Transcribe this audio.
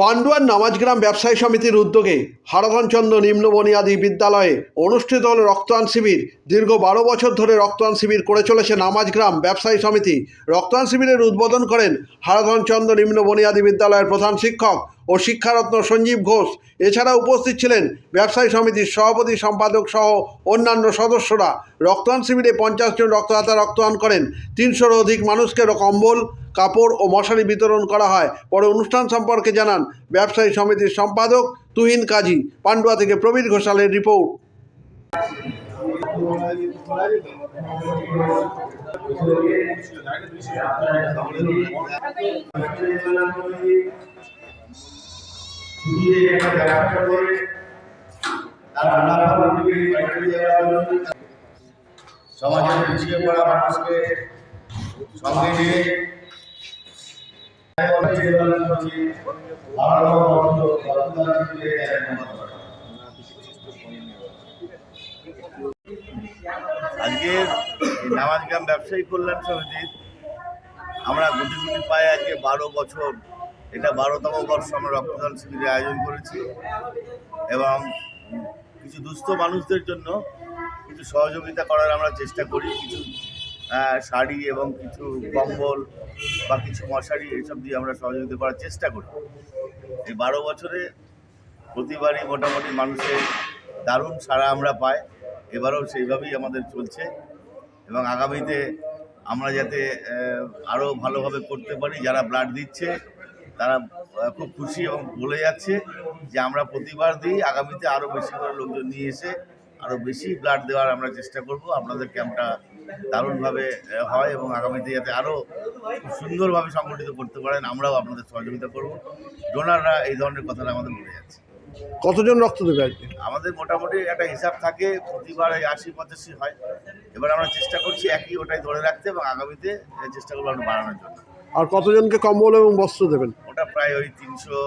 পান্ডুয়ার নামাজগ্রাম ব্যবসায়ী সমিতির উদ্যোগে হারাধনচন্দ্র নিম্ন বুনিয়াদী বিদ্যালয়ে অনুষ্ঠিত হল রক্তদান শিবির। দীর্ঘ বারো বছর ধরে রক্তদান শিবির করে চলেছে নামাজগ্রাম ব্যবসায়ী সমিতি। রক্তদান শিবিরের উদ্বোধন করেন হারাধনচন্দ্র নিম্ন বুনিয়াদী বিদ্যালয়ের প্রধান শিক্ষক ও শিক্ষারত্ন সঞ্জীব ঘোষ। এছাড়া উপস্থিত ছিলেন ব্যবসায়ী সমিতির সভাপতি, সম্পাদক সহ অন্যান্য সদস্যরা। রক্তদান শিবিরে পঞ্চাশ জন রক্তদাতা রক্তদান করেন। তিনশোর অধিক মানুষকে কম্বল, কাপড় ও মশারি বিতরণ করা হয়। পরে অনুষ্ঠান সম্পর্কে জানান ব্যবসায়ী সমিতির সম্পাদক তুহিন কাজী। পান্ডুয়া থেকে প্রবীর ঘোষালের রিপোর্ট। সমাজের পিছিয়ে পড়া মানুষকে সঙ্গে নিয়ে এই নামাজগ্রাম ব্যবসায়ী কল্যাণ সমিতির আমরা গুটি গুটি পায়ে আজকে বারো বছর এটা বারোতম বর্ষ আমরা রক্তদান শিবিরের আয়োজন করেছি এবং কিছু দুস্থ মানুষদের জন্য কিছু সহযোগিতা করার আমরা চেষ্টা করি, কিছু শাড়ি এবং কিছু কম্বল বা কিছু মশারি এইসব দিয়ে আমরা সহযোগিতা করার চেষ্টা করি। এই বারো বছরে প্রতিবারই মোটামুটি মানুষের দারুণ সাড়া আমরা পাই, এবারেও সেইভাবেই আমাদের চলছে এবং আগামীতে আমরা যাতে আরও ভালোভাবে করতে পারি, যারা ব্লাড দিচ্ছে তারা খুব খুশি এবং বলে যাচ্ছে যে আমরা প্রতিবার দিই আগামীতে আরও বেশি করে লোকজন নিয়ে এসে আরও বেশি ব্লাড দেওয়ার আমরা চেষ্টা করব। আপনাদের ক্যাম্পটা দারুণভাবে হয় এবং আগামীতে যাতে আরও খুব সুন্দরভাবে সংগঠিত করতে পারেন আমরাও আপনাদের সহযোগিতা করব। ডোনাররা এই ধরনের কথাটা আমাদের বলে যাচ্ছে। কতজন রক্ত দেবে আজকে? আমাদের মোটামুটি একটা হিসাব থাকে প্রতিবার এই আশি পঁচাশি হয়। এবার আমরা চেষ্টা করছি একই ওটাই ধরে রাখতে এবং আগামীতে চেষ্টা করব আমরা বাড়ানোর জন্য। আর কতজনকে কম্বল এবং বস্ত্র দেবেন? প্রায় ওই তিনশো